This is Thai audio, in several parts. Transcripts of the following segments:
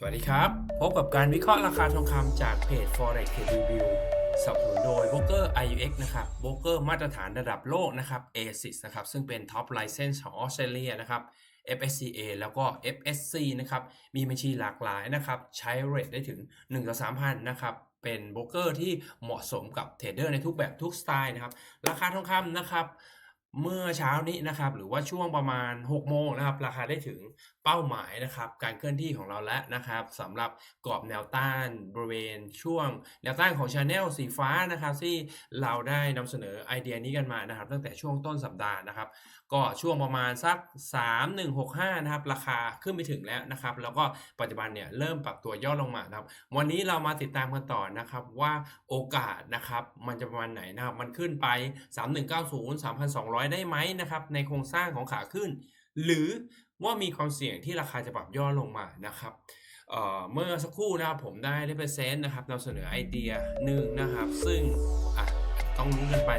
สวัสดีครับ พบกับการวิเคราะห์ราคาทองคำจากเพจ Forex Review สนับสนุนโดยโบรกเกอร์ IUX นะครับโบรกเกอร์มาตรฐานระดับโลกนะครับ ASIS นะครับ ซึ่งเป็น Top License ของออสเตรเลียนะครับ FSCA แล้วก็ FSC นะครับ มีบัญชีหลากหลายนะครับ ใช้เรทได้ถึง1ต่อ3,000 นะครับเป็นโบรกเกอร์ที่เหมาะสมกับเทรดเดอร์ในทุกแบบทุกสไตล์นะครับ ราคาทองคำนะครับ เมื่อเช้านี้นะครับ หรือว่าช่วงประมาณ 6 โมงนะครับ ราคาได้ถึงเป้าหมายนะครับ การเคลื่อนที่ของเราแล้วนะครับสำหรับกรอบแนวต้านบริเวณช่วงแนวต้านของ Channel สีฟ้านะครับ ที่เราได้นำเสนอไอเดียนี้กันมานะครับ ตั้งแต่ช่วงต้นสัปดาห์นะครับ ก็ช่วงประมาณสัก 3165 นะครับ ราคาขึ้นไปถึงแล้วนะครับ แล้วก็ปัจจุบันเนี่ยเริ่มปรับตัวย่อลงมานะครับ วันนี้เรามาติดตามกันต่อนะครับว่าโอกาสนะครับมันจะประมาณไหนนะครับ มันขึ้นไป 3190 3,200ได้ไหมนะครับในโครงสร้างของขาขึ้น หรือว่ามีความเสี่ยงที่ราคาจะปรับย่อลงมานะครับเเมื่อสักครู่นะครับผมได้ได้เปอร์เซ็นต์นะครับนำเสนอไอเดียหนึ่งนะครับ ซึ่งต้องลุ้กันไป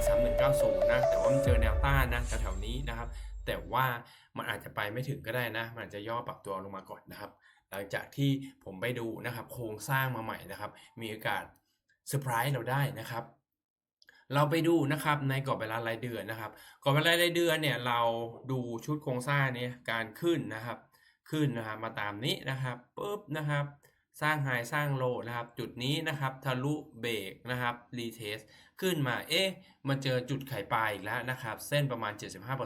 3190 นะ แต่ว่ามันเจอแนวต้านนะแถวๆนี้นะครับ แต่ว่ามันอาจจะไปไม่ถึงก็ได้นะ มันอาจจะย่อปรับตัวลงมาก่อนนะครับ หลังจากที่ผมไปดูนะครับ โครงสร้างมาใหม่นะครับ มีโอกาสเซอร์ไพรส์เราได้นะครับ เราไปดูนะครับในกรอบเวลารายเดือนนะครับกรอบเวลารายเดือนเนี่ยเราดูชุดโครงสร้างเนี้การขึ้นนะครับ ขึ้นนะครับมาตามนี้นะครับปุ๊บนะครับ สร้างไฮสร้างโลนะครับ จุดนี้นะครับทะลุเบรกนะครับรีเทสขึ้นมาเอ๊ะมาเจอจุดไข่ปลายอีกแล้วนะครับ เส้นประมาณ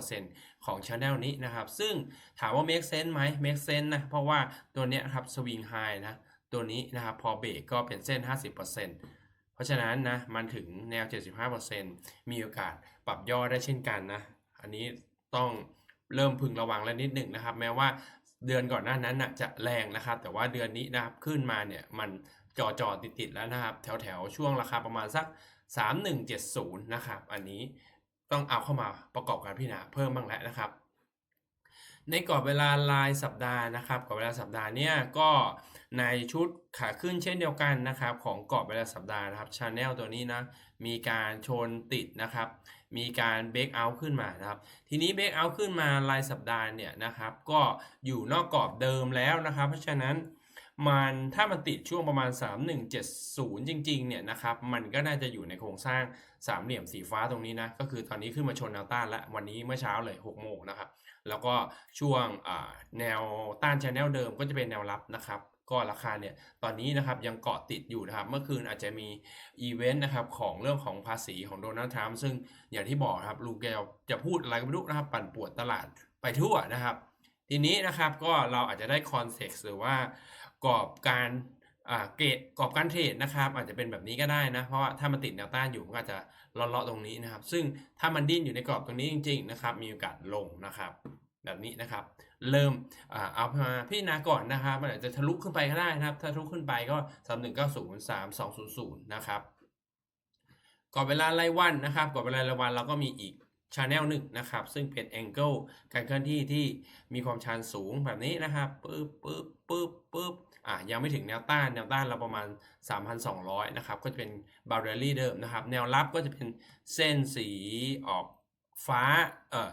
75%ของ Channel นี้นะครับ ซึ่งถามว่า make sense ไหม make sense นะเพราะว่าตัวเนี้ยครับสวิงไฮนะตัวนี้นะครับพอเบรกก็เป็นเส้น 50% เพราะฉะนั้นนะมันถึงแนว 75%มีโอกาสปรับย่อได้เช่นกันนะ อันนี้ต้องเริ่มพึงระวังแล้วนิดหนึ่งนะครับ แม้ว่าเดือนก่อนหน้านั้นนะจะแรงนะครับ แต่ว่าเดือนนี้นะครับขึ้นมาเนี่ยมันจอจอติดติดแล้วนะครับ แถวแถวช่วงราคาประมาณสัก 3170 นะครับ อันนี้ต้องเอาเข้ามาประกอบการพิจารณาเพิ่มบ้างแล้วนะครับ ในกรอบเวลารายสัปดาห์นะครับกรอบเวลาสัปดาห์เนี่ยก็ในชุดขาขึ้นเช่นเดียวกันนะครับของกรอบเวลาสัปดาห์นะครับชาแนลตัวนี้นะมีการชนติดนะครับ มีการเบรกเอาท์ขึ้นมานะครับ ทีนี้เบรกเอาท์ขึ้นมารายสัปดาห์เนี่ยนะครับ ก็อยู่นอกกรอบเดิมแล้วนะครับ เพราะฉะนั้น มันถ้ามันติดช่วงประมาณ 3170 จริงๆเนี่ยนะครับมันก็น่าจะอยู่ในโครงสร้างสามเหลี่ยมสีฟ้าตรงนี้นะก็คือตอนนี้ขึ้นมาชนแนวต้านแล้ววันนี้เมื่อเช้าเลย6โมงนะครับแล้วก็ช่วงแนวต้านชแนลเดิมก็จะเป็นแนวรับนะครับก็ราคาเนี่ยตอนนี้นะครับยังเกาะติดอยู่นะครับเมื่อคืนอาจจะมีอีเวนต์นะครับของเรื่องของภาษีของโดนัลด์ทรัมป์ซึ่งอย่างที่บอกครับลุงแกจะพูดอะไรก็ไม่รู้นะครับ ปั่นปวนตลาดไปทั่วนะครับ ทีนี้นะครับก็เราอาจจะได้คอนเซ็ปต์หรือว่า กรอบการเกรดกรอบการเทรดนะครับ อาจจะเป็นแบบนี้ก็ได้นะ เพราะว่าถ้ามันติดแนวต้านอยู่มันก็อาจจะเลาะๆตรงนี้นะครับ ซึ่งถ้ามันดิ้นอยู่ในกรอบตรงนี้จริง ๆ นะครับ มีโอกาสลงนะครับ แบบนี้นะครับ เริ่มเอามาพิจารณาก่อนนะครับ มันอาจจะทะลุขึ้นไปก็ได้นะครับ ถ้าทะลุขึ้นไปก็ 3 1 9 0 3 2 0 0 นะครับกรอบเวลารายวันนะครับกรอบเวลารายวันเราก็มีอีกชาแนลหนึ่งนะครับ ซึ่งเป็นแองเกิลการเคลื่อนที่ที่มีความชันสูงแบบนี้นะครับปึ๊บปึ๊บปึ๊บปึ๊บ อะยังไม่ถึงแนวต้านแนวต้านเราประมาณ 3,200 นะครับ ก็จะเป็นบาร์เรลลี่เดิมนะครับ แนวรับก็จะเป็นเส้นสีออกฟ้าเออ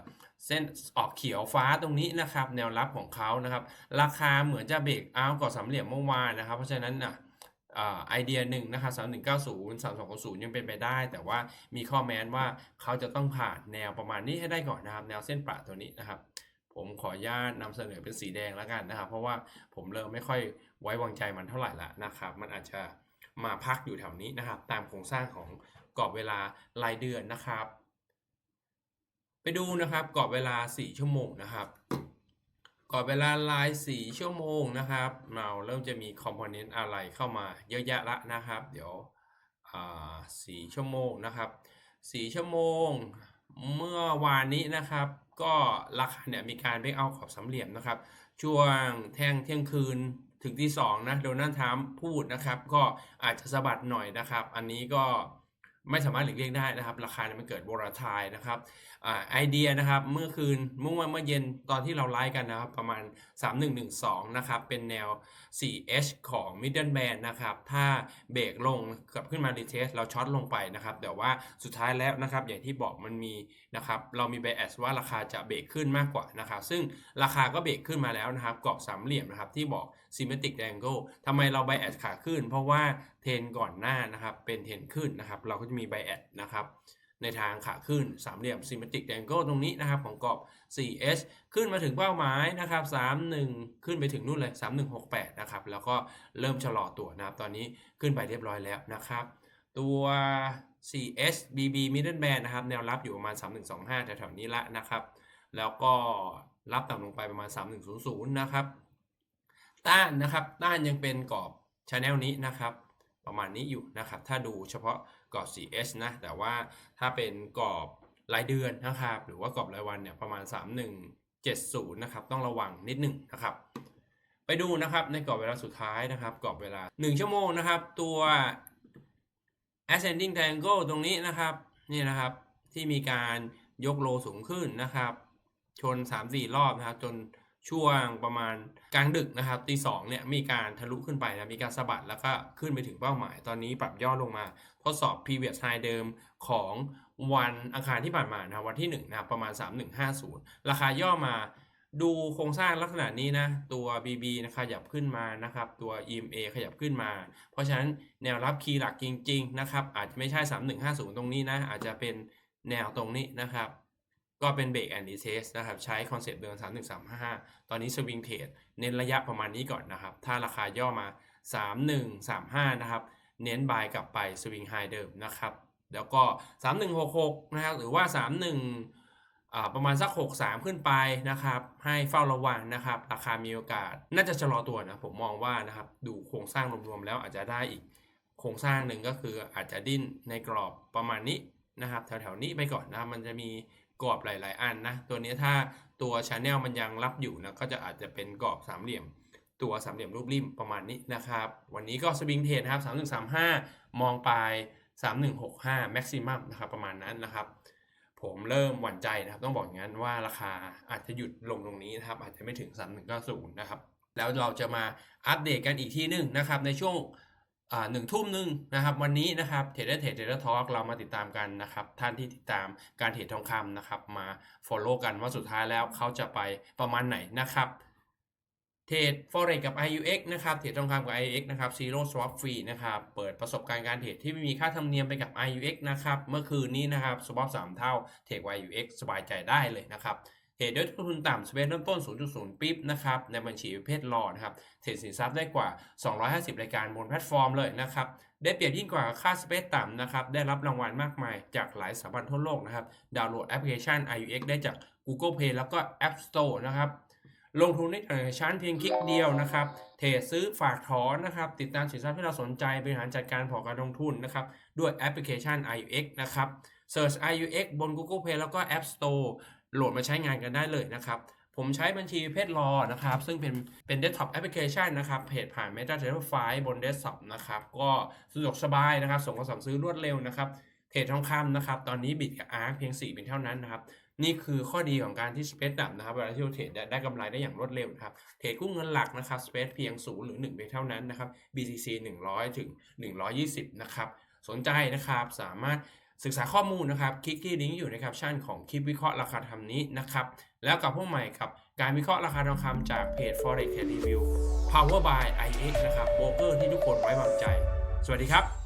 เส้นออกเขียวฟ้าตรงนี้นะครับ แนวรับของเขานะครับ ราคาเหมือนจะเบรกเอาก่อนสามเหลี่ยมเมื่อวานนะครับ เพราะฉะนั้นอะไอเดียหนึ่งนะครับสามหนึ่งเก้าศูนย์สามสองศูนย์ยังเป็นไปได้ แต่ว่ามีข้อแม้นว่าเขาจะต้องผ่านแนวประมาณนี้ให้ได้ก่อนนะครับ แนวเส้นประตัวนี้นะครับ ผมขออนุญาตนำเสนอเป็นสีแดงแล้วกันนะครับ เพราะว่าผมเริ่มไม่ค่อยไว้วางใจมันเท่าไหร่ละนะครับ มันอาจจะมาพักอยู่แถวนี้นะครับ ตามโครงสร้างของกรอบเวลารายเดือนนะครับ ไปดูนะครับกรอบเวลา 4 ชั่วโมงนะครับกรอบเวลาราย 4 ชั่วโมงนะครับเราเริ่มจะมีคอมโพเนนต์อะไรเข้ามาเยอะแยะละนะครับ เดี๋ยวอ่ชั่วโมงนะครับ 4 ชั่วโมงเมื่อวานนี้นะครับ ก็ราคาเนี่ยมีการเบรกเอาขอบสามเหลี่ยมนะครับ ช่วงแท่งเที่ยงคืนถึงที่2นะโดนัลด์ทรัมป์พูดนะครับ ก็อาจจะสะบัดหน่อยนะครับ อันนี้ก็ไม่สามารถหลีกเลี่ยงได้นะครับ ราคาเนี่ยมันเกิดโวลัทัยนะครับไอเดียนะครับเมื่อคืนเมื่อวันเมื่อเย็นตอนที่เราไลฟ์กันนะครับ ประมาณ 3112 นะครับ เป็นแนว 4H ของ middle band นะครับ ถ้าเบรกลงกลับขึ้นมา retest เราช็อตลงไปนะครับ แต่ว่าสุดท้ายแล้วนะครับ อย่างที่บอกมันมีนะครับ เรามี bias ว่าราคาจะเบรกขึ้นมากกว่านะครับ ซึ่งราคาก็เบรกขึ้นมาแล้วนะครับกรอบสามเหลี่ยมนะครับ ที่บอก symmetric triangle ทำไมเรา bias ขาขึ้น เพราะว่าเทนก่อนหน้านะครับเป็นเทนขึ้นนะครับ เราก็จะมี bias นะครับ ในทางขาขึ้นสามเหลี่ยม symmetric triangle ตรงนี้นะครับของกรอบ 4S ขึ้นมาถึงเป้าหมายนะครับ 31 ขึ้นไปถึงนู่นเลย 3168 นะครับ แล้วก็เริ่มชะลอตัวนะครับ ตอนนี้ขึ้นไปเรียบร้อยแล้วนะครับ ตัว 4S BB middle band นะครับ แนวรับอยู่ประมาณ 3125 แถวๆนี้ละนะครับ แล้วก็รับต่ำลงไปประมาณ 3100 นะครับ ต้านนะครับ ต้านยังเป็นกรอบ channel นี้นะครับ ประมาณนี้อยู่นะครับ ถ้าดูเฉพาะ กรอบ 4S นะแต่ว่าถ้าเป็นกรอบรายเดือนนะครับ หรือว่ากรอบรายวันเนี่ยประมาณ 3170 นะครับ ต้องระวังนิดหนึ่งนะครับ ไปดูนะครับในกรอบเวลาสุดท้ายนะครับ กรอบเวลา 1 ชั่วโมงนะครับ ตัว ascending triangle ตรงนี้นะครับนี่นะครับที่มีการยกโลสูงขึ้นนะครับ ชน 3-4 รอบนะครับ จนช่วงประมาณกลางดึกนะครับตีสองเนี่ยมีการทะลุขึ้นไปนะมีการสะบัดแล้วก็ขึ้นไปถึงเป้าหมาย ตอนนี้ปรับย่อลงมา ทดสอบ previous high เดิมของวันอังคารที่ผ่านมานะวันที่1นะประมาณ 3150 ราคาย่อมาดูโครงสร้างลักษณะนี้นะ ตัว BB นะขยับขึ้นมานะครับ ตัว EMA ขยับขึ้นมา เพราะฉะนั้นแนวรับคีย์หลักจริง ๆ นะครับ อาจจะไม่ใช่ 3150 ตรงนี้นะ อาจจะเป็นแนวตรงนี้นะครับ ก็เป็นเบรกแอนดี้เทสนะครับ ใช้คอนเซปต์เดิม3135ตอนนี้สวิงเทรดเน้นระยะประมาณนี้ก่อนนะครับ ถ้าราคาย่อมา 3135 นะครับ เน้นบายกลับไปสวิงไฮเดิมนะครับ แล้วก็ 3166 นะครับ หรือว่า 31อ่าประมาณสัก 63 ขึ้นไปนะครับ ให้เฝ้าระวังนะครับ ราคามีโอกาส น่าจะชะลอตัวนะ ผมมองว่านะครับ ดูโครงสร้างรวมๆแล้วอาจจะได้อีกโครงสร้างหนึ่งก็คืออาจจะดิ้นในกรอบประมาณนี้นะครับ แถวๆนี้ไปก่อนนะครับมันจะมีกรอบหลาย ๆ อันนะ ตัวนี้ถ้าตัวช n แนลมันยังรับอยู่นะ ก็จะอาจจะเป็นกรอบสามเหลี่ยม ตัวสามเหลี่ยมรูปริมประมาณนี้นะครับ วันนี้ก็สวิงเทรดนะครับ3135 มองปลาย3165แม็กซิมัมนะครับประมาณนั้นนะครับ ผมเริ่มหวั่นใจนะครับต้องบอกอย่างนั้นว่าราคาอาจจะหยุดลงตรงนี้นะครับ อาจจะไม่ถึง 3190 นะครับ แล้วเราจะมาอัปเดตกันอีกทีหนึ่งนะครับ ในช่วงหนึ่งทุ่มหนึ่งนะครับวันนี้นะครับเทรดเดอร์เทรดเดอร์ทอล์กเรามาติดตามกันนะครับ ท่านที่ติดตามการเทรดทองคำนะครับ มา follow กันว่าสุดท้ายแล้วเขาจะไปประมาณไหนนะครับ เทรด forex กับ IUX นะครับ เทรดทองคำกับ IUX นะครับ zero swap fee นะครับ เปิดประสบการณ์การเทรดที่ไม่มีค่าธรรมเนียมไปกับ IUX นะครับ เมื่อคืนนี้นะครับ swap 3 เท่า เทรด IUX สบายใจได้เลยนะครับ เทรดด้วยต้นทุนต่ำสเปซเริ่มต้น 0.0 ปิ๊บนะครับ ในบัญชีประเภทรอนะครับ เทรดสินทรัพย์ได้กว่า 250 รายการบนแพลตฟอร์มเลยนะครับ ได้เปรียบยิ่งกว่าค่าสเปซต่ำนะครับ ได้รับรางวัลมากมายจากหลายสถาบันทั่วโลกนะครับ ดาวน์โหลดแอปพลิเคชัน IUX ได้จาก Google Play แล้วก็ App Store นะครับ ลงทุนในชั้นเพียงคลิกเดียวนะครับ เทรดซื้อฝากถอนนะครับ ติดตามสินทรัพย์ที่เราสนใจบริหารจัดการพอร์ตการลงทุนนะครับ ด้วยแอปพลิเคชัน IUX นะครับ Search IUX บน Google Play แล้วก็ App Store โหลดมาใช้งานกันได้เลยนะครับ ผมใช้บัญชีเพจรอนะครับ ซึ่งเป็นเป็นเดสก์ท็อปแอปพลิเคชันนะครับเพจผ่าน MetaTrader 5บนเดสก์ท็อปนะครับ ก็สะดวกสบายนะครับ ส่งคำสั่งซื้อรวดเร็วนะครับเทรดทองคำนะครับ ตอนนี้บิตกับอาร์คเพียง4เป็นเท่านั้นนะครับ นี่คือข้อดีของการที่สเปซต่ำนะครับเวลาที่เราเทรดได้กำไรได้อย่างรวดเร็วนะครับเทรดกู้เงินหลักนะครับสเปซเพียง 0 หรือ1เพียงเท่านั้นนะครับ BTC 100 ถึง 120 นะครับ สนใจนะครับสามารถศึกษาข้อมูลนะครับ คลิกที่ลิงก์อยู่ในแคปชั่นของคลิปวิเคราะห์ราคาทำนี้นะครับ แล้วกับพวกใหม่กับ การวิเคราะห์ราคาทองคำจากเพจ Forex Review Power by IX นะครับโบรกเกอร์ที่ทุกคนไว้วางใจ สวัสดีครับ